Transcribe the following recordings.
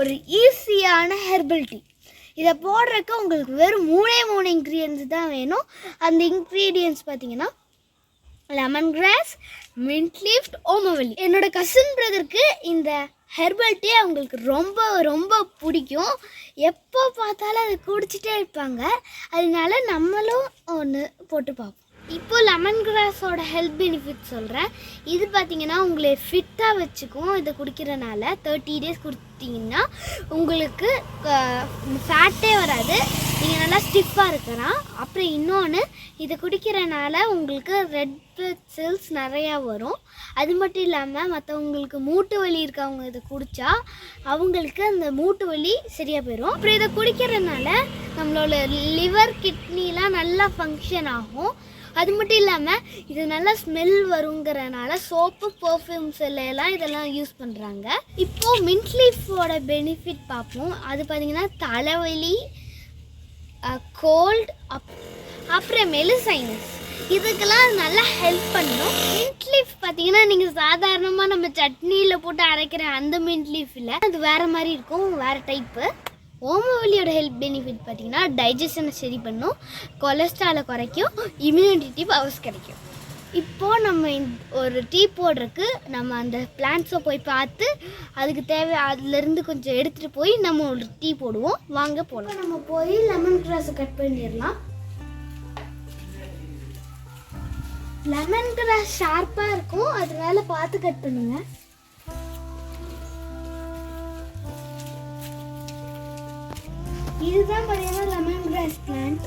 ஒரு ஈஸியான herbal tea இதை போடுறதுக்கு உங்களுக்கு வெறும் மூணே மூணு இன்க்ரீடியன்ஸ் தான் வேணும். அந்த இன்க்ரீடியன்ஸ் பார்த்தீங்கன்னா லெமன் கிராஸ் மின்ட் லீஃப் ஓமவல்லி என்னோட கசின் பிரதருக்கு இந்த ஹெர்பல் டீ அவங்களுக்கு ரொம்ப ரொம்ப பிடிக்கும். எப்போ பார்த்தாலும் அதை குடிச்சிட்டே இருப்பாங்க. அதனால நம்மளும் ஒன்று போட்டு பார்ப்போம். இப்போ லெமன் கிராஸோட ஹெல்த் பெனிஃபிட் சொல்கிறேன் இது பார்த்தீங்கன்னா உங்களை ஃபிட்டாக வச்சுக்கும். இதை குடிக்கிறனால தேர்ட்டி டேஸ் கொடுத்தீங்கன்னா உங்களுக்கு ஃபேட்டே வராது. நீங்கள் நல்லா ஸ்டிஃபாக இருக்கலாம். அப்புறம் இன்னொன்று இதை குடிக்கிறனால உங்களுக்கு ரெட் பிளட் செல்ஸ் நிறையா வரும். அது மட்டும் இல்லாமல் மற்றவங்களுக்கு மூட்டு வலி இருக்கவங்க இதை குடித்தா அவங்களுக்கு அந்த மூட்டு வலி சரியாக போயிடும் அப்புறம் இதை குடிக்கிறதுனால நம்மளோட லிவர் கிட்னிலாம் நல்லா ஃபங்க்ஷன் ஆகும். அது மட்டும் இல்லாமல் இது நல்லா ஸ்மெல் வருங்கிறனால சோப்பு பர்ஃப்யூம்ஸ் எல்லாம் இதெல்லாம் யூஸ் பண்ணுறாங்க இப்போது மின்ட் லீஃபோட பெனிஃபிட் பார்ப்போம். அது பார்த்திங்கன்னா தலைவலி கோல்ட் அப் அப்புறமேலு சைனஸ் இதுக்கெல்லாம் நல்லா ஹெல்ப் பண்ணும். மின்ட் லீஃப் பார்த்தீங்கன்னா நீங்கள் சாதாரணமாக நம்ம சட்னியில் போட்டு அரைக்கிற அந்த மின்ட் லீஃப் இல்லை. அது வேறு மாதிரி இருக்கும் வேறு டைப்பு ஓமவல்லியோட ஹெல்த் பெனிஃபிட் பார்த்தீங்கன்னா டைஜஷனை சரி பண்ணும் கொலஸ்ட்ராலை குறைக்கும் இம்யூனிட்டி பவர்ஸ் கிடைக்கும். இப்போது நம்ம ஒரு டீ போடுறதுக்கு நம்ம அந்த பிளான்ட்ஸை போய் பார்த்து அதுக்கு தேவை அதுலேருந்து கொஞ்சம் எடுத்துகிட்டு போய் நம்ம ஒரு டீ போடுவோம். வாங்க போகலாம் நம்ம போய் லெமன் கிராஸை கட் பண்ணிடலாம். லெமன் கிராஸ் ஷார்ப்பாக இருக்கும். அதனால பார்த்து கட் பண்ணுங்க. இதுதான் பார்த்தீங்கன்னா லெமன் கிராஸ் பிளான்ட்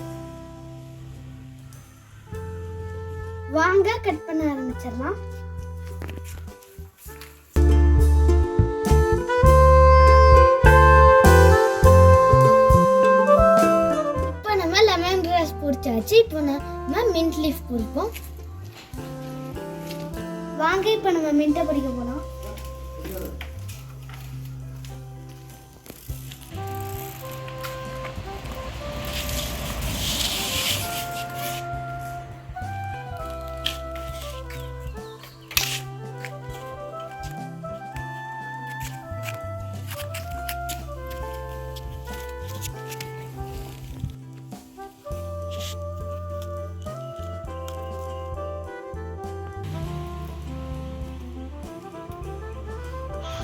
வாங்க கட் பண்ண ஆரம்பிச்சிடலாம். இப்போ நம்ம லெமன் கிராஸ் பிடிச்சாச்சு இப்போ நம்ம மின்ட் லீஃப் பிடிப்போம் வாங்க இப்போ நம்ம மின்ட்டை படிக்க போகலாம்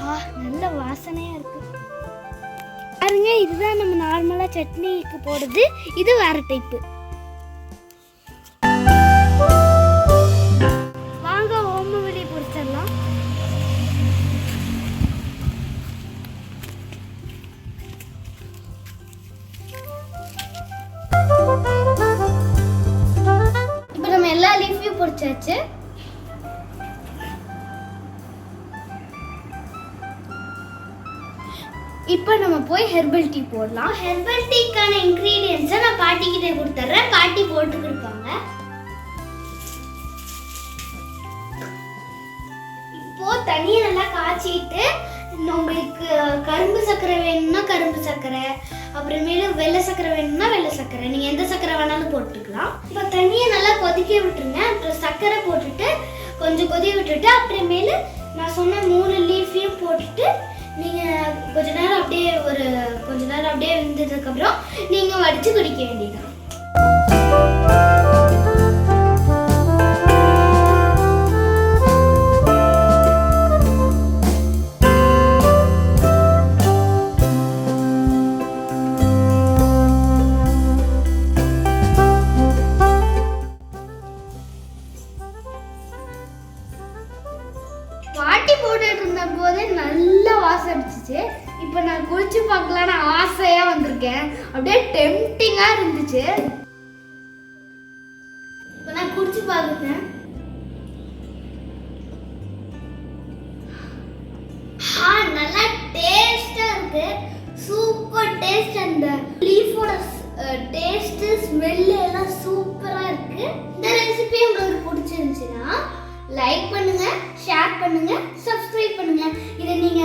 ஆ நல்ல வாசனையா இருக்கு. பாருங்க இதுதான் நம்ம நார்மலா சட்னிக்கு போடுறது. இது வேற டைப்பு வாங்க ஓம வெளியே பொரிச்சிடலாம். இப்போ நம்ம எல்லா லீஃபையும் பொறிச்சாச்சு இப்போ நம்ம போய் ஹெர்பல் டீ போடலாம். ஹெர்பல் டீக்கான இன்க்ரீடியன்ஸை நான் பாட்டிக்கிட்டே கொடுத்துட்றேன் பாட்டி போட்டு கொடுப்பாங்க. இப்போ தண்ணியை நல்லா காய்ச்சிட்டு உங்களுக்கு கரும்பு சர்க்கரை வேணும்னா கரும்பு சர்க்கரை அப்புறமேலு வெள்ளை சர்க்கரை வேணும்னா வெள்ளை சர்க்கரை நீங்கள் எந்த சர்க்கரை வேணாலும் போட்டுக்கலாம். இப்போ தண்ணியை நல்லா கொதிக்க விட்டுருங்க. அப்புறம் சர்க்கரை போட்டுட்டு கொஞ்சம் கொதி விட்டுட்டு அப்புறமேலு நான் சொன்ன மூணு லீஃபையும் போட்டுட்டு நீங்கள் கொஞ்ச நேரம் அப்படியே ஒரு கொஞ்ச நேரம் அப்படியே இருந்ததுக்கப்புறம் நீங்கள் வடித்து குடிக்க வேண்டியதான் பாட்டி போட்டுட்டு இருந்த போதே நல்லா வாசம் அடிச்சிச்சு. இப்போ நான் குளிச்சு பார்க்கலான்னு ஆசையா வந்திருக்கேன். அப்படியே டெம்டிங்கா இருந்துச்சு. இப்போ நான் குடிச்சு பார்க்குறேன் ஆ நல்லா டேஸ்டா இருக்கு. சூப்பர் டேஸ்ட் அந்த லீஃபோட டேஸ்ட் ஸ்மெல்லு எல்லாம் சூப்பரா இருக்கு. இந்த ரெசிபி உங்களுக்கு பிடிச்சிருந்துச்சுன்னா லைக் பண்ணுங்க ஷேர் பண்ணுங்க. சப்ஸ்கிரைப் பண்ணுங்க. இதை நீங்க